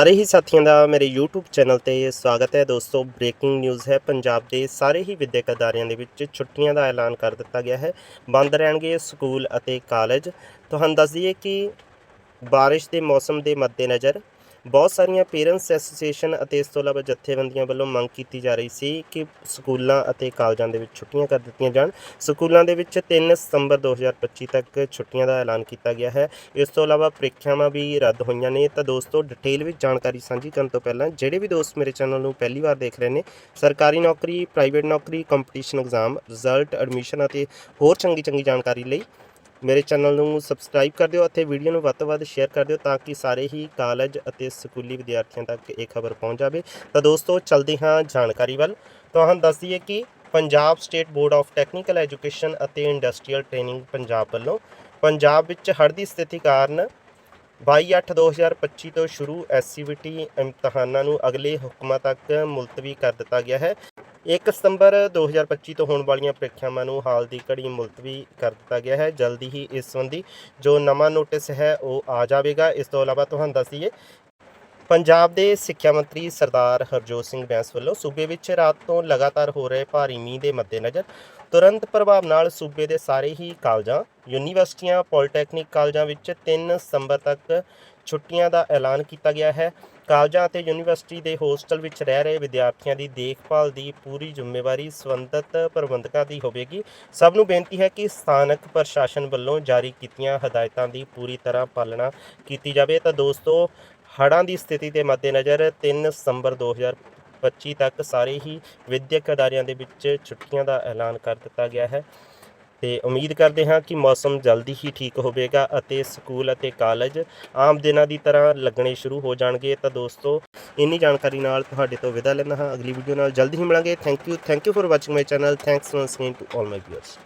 ਸਾਰੇ ਹੀ ਸਾਥੀਆਂ ਦਾ ਮੇਰੇ YouTube ਚੈਨਲ ਤੇ ਸਵਾਗਤ ਹੈ ਦੋਸਤੋ। ਬ੍ਰੇਕਿੰਗ ਨਿਊਜ਼ ਹੈ, ਪੰਜਾਬ ਦੇ ਸਾਰੇ ਹੀ ਵਿਦਿਅਕ ਅਦਾਰਿਆਂ ਦੇ ਵਿੱਚ ਛੁੱਟੀਆਂ ਦਾ ਐਲਾਨ ਕਰ ਦਿੱਤਾ ਗਿਆ ਹੈ। ਬੰਦ ਰਹਿਣਗੇ ਸਕੂਲ ਅਤੇ ਕਾਲਜ। ਤੁਹਾਨੂੰ ਦੱਸ ਦਈਏ ਕਿ ਬਾਰਿਸ਼ ਦੇ ਮੌਸਮ ਦੇ ਮੱਦੇਨਜ਼ਰ ਬਹੁਤ ਸਾਰੀਆਂ ਪੇਰੈਂਟਸ ਐਸੋਸੀਏਸ਼ਨ ਅਤੇ ਇਸ ਤੋਂ ਇਲਾਵਾ ਜਥੇਬੰਦੀਆਂ ਵੱਲੋਂ ਮੰਗ ਕੀਤੀ ਜਾ ਰਹੀ ਸੀ ਕਿ ਸਕੂਲਾਂ ਅਤੇ ਕਾਲਜਾਂ ਦੇ ਵਿੱਚ ਛੁੱਟੀਆਂ ਕਰ ਦਿੱਤੀਆਂ ਜਾਣ। ਸਕੂਲਾਂ ਦੇ ਵਿੱਚ 3 ਸਤੰਬਰ 2025 ਤੱਕ ਛੁੱਟੀਆਂ ਦਾ ਐਲਾਨ ਕੀਤਾ ਗਿਆ ਹੈ। ਇਸ ਤੋਂ ਇਲਾਵਾ ਪ੍ਰੀਖਿਆਵਾਂ ਵੀ ਰੱਦ ਹੋਈਆਂ ਨੇ। ਤਾਂ ਦੋਸਤੋ ਡਿਟੇਲ ਵਿੱਚ ਜਾਣਕਾਰੀ ਸਾਂਝੀ ਕਰਨ ਤੋਂ ਪਹਿਲਾਂ ਜਿਹੜੇ ਵੀ ਦੋਸਤ ਮੇਰੇ ਚੈਨਲ ਨੂੰ ਪਹਿਲੀ ਵਾਰ ਦੇਖ ਰਹੇ ਨੇ, ਸਰਕਾਰੀ ਨੌਕਰੀ ਪ੍ਰਾਈਵੇਟ ਨੌਕਰੀ ਕੰਪੀਟੀਸ਼ਨ ਐਗਜ਼ਾਮ ਰਿਜ਼ਲਟ ਐਡਮਿਸ਼ਨ ਅਤੇ ਹੋਰ ਚੰਗੀ ਚੰਗੀ ਜਾਣਕਾਰੀ ਲਈ ਮੇਰੇ ਚੈਨਲ ਨੂੰ ਸਬਸਕ੍ਰਾਈਬ ਕਰ ਦਿਓ ਅਤੇ ਵੀਡੀਓ ਨੂੰ ਵੱਧ ਤੋਂ ਵੱਧ ਸ਼ੇਅਰ ਕਰ ਦਿਓ ਤਾਂ ਕਿ ਸਾਰੇ ਹੀ ਕਾਲਜ ਅਤੇ ਸਕੂਲੀ ਵਿਦਿਆਰਥੀਆਂ ਤੱਕ ਇਹ ਖਬਰ ਪਹੁੰਚ ਜਾਵੇ। ਤਾਂ ਦੋਸਤੋ, ਚਲਦੇ ਹਾਂ ਜਾਣਕਾਰੀ ਵੱਲ। ਤੁਹਾਨੂੰ ਦੱਸ ਦਈਏ ਕਿ Punjab state board of technical education ਅਤੇ ਇੰਡਸਟਰੀਅਲ ਟ੍ਰੇਨਿੰਗ ਪੰਜਾਬ ਵੱਲੋਂ ਪੰਜਾਬ ਵਿੱਚ ਹੜ੍ਹ ਦੀ ਸਥਿਤੀ ਕਾਰਨ 22/8/2025 ਤੋਂ ਸ਼ੁਰੂ ਐਸਸੀਬੀਟੀ ਇਮਤਿਹਾਨਾਂ ਨੂੰ ਅਗਲੇ ਹੁਕਮਾਂ ਤੱਕ ਮੁਲਤਵੀ ਕਰ ਦਿੱਤਾ ਗਿਆ ਹੈ। 1 ਸਤੰਬਰ 2025 ਤੋਂ ਹੋਣ ਵਾਲੀਆਂ ਪ੍ਰੀਖਿਆਵਾਂ ਨੂੰ ਹਾਲ ਦੀ ਘੜੀ ਮੁਲਤਵੀ ਕਰ ਦਿੱਤਾ ਗਿਆ ਹੈ। ਜਲਦੀ ਹੀ ਇਸ ਸੰਬੰਧੀ ਜੋ ਨਵਾਂ ਨੋਟਿਸ ਹੈ, ਉਹ ਆ ਜਾਵੇਗਾ। ਇਸ ਤੋਂ ਇਲਾਵਾ ਤੁਹਾਨੂੰ ਦੱਸੀਏ ਪੰਜਾਬ ਦੇ ਸਿੱਖਿਆ ਮੰਤਰੀ ਸਰਦਾਰ ਹਰਜੋਤ ਸਿੰਘ ਬੈਂਸ ਵੱਲੋਂ ਸੂਬੇ ਵਿੱਚ ਰਾਤ ਤੋਂ ਲਗਾਤਾਰ ਹੋ ਰਹੇ ਭਾਰੀ ਮੀਂਹ ਦੇ ਮੱਦੇਨਜ਼ਰ ਤੁਰੰਤ ਪ੍ਰਭਾਵ ਨਾਲ ਸੂਬੇ ਦੇ ਸਾਰੇ ਹੀ ਕਾਲਜਾਂ, ਯੂਨੀਵਰਸਿਟੀਆਂ, ਪੋਲੀਟੈਕਨਿਕ ਕਾਲਜਾਂ ਵਿੱਚ 3 ਸਤੰਬਰ ਤੱਕ ਛੁੱਟੀਆਂ ਦਾ ਐਲਾਨ ਕੀਤਾ ਗਿਆ ਹੈ। ਕਾਲਜਾਂ ਅਤੇ ਯੂਨੀਵਰਸਿਟੀ ਦੇ ਹੋਸਟਲ ਵਿੱਚ ਰਹਿ ਰਹੇ ਵਿਦਿਆਰਥੀਆਂ ਦੀ ਦੇਖਭਾਲ ਦੀ ਪੂਰੀ ਜ਼ਿੰਮੇਵਾਰੀ ਸੰਬੰਧਿਤ ਪ੍ਰਬੰਧਕਾਂ ਦੀ ਹੋਵੇਗੀ। ਸਭ ਨੂੰ ਬੇਨਤੀ ਹੈ ਕਿ ਸਥਾਨਕ ਪ੍ਰਸ਼ਾਸਨ ਵੱਲੋਂ ਜਾਰੀ ਕੀਤੀਆਂ ਹਦਾਇਤਾਂ ਦੀ ਪੂਰੀ ਤਰ੍ਹਾਂ ਪਾਲਣਾ ਕੀਤੀ ਜਾਵੇ। ਤਾਂ ਦੋਸਤੋ ਹੜ੍ਹਾਂ ਦੀ ਸਥਿਤੀ ਦੇ ਮੱਦੇਨਜ਼ਰ 3 ਸਤੰਬਰ 2025 ਤੱਕ ਸਾਰੇ ਹੀ ਵਿਦਿਅਕ ਅਦਾਰਿਆਂ ਦੇ ਵਿੱਚ ਛੁੱਟੀਆਂ ਦਾ ਐਲਾਨ ਕਰ ਦਿੱਤਾ ਗਿਆ ਹੈ। ਤੇ ਉਮੀਦ ਕਰਦੇ ਹਾਂ ਕਿ ਮੌਸਮ ਜਲਦੀ ਹੀ ਠੀਕ ਹੋਵੇਗਾ ਅਤੇ ਸਕੂਲ ਅਤੇ ਕਾਲਜ ਆਮ ਦਿਨਾਂ ਦੀ ਤਰ੍ਹਾਂ ਲੱਗਣੇ ਸ਼ੁਰੂ ਹੋ ਜਾਣਗੇ। ਤਾਂ ਦੋਸਤੋ, ਇੰਨੀ ਜਾਣਕਾਰੀ ਨਾਲ ਤੁਹਾਡੇ ਤੋਂ ਵਿਦਾ ਲੈਂਦਾ ਹਾਂ। ਅਗਲੀ ਵੀਡੀਓ ਨਾਲ ਜਲਦੀ ਹੀ ਮਿਲਾਂਗੇ। Thank you thank you for watching my channel thanks once again to all my viewers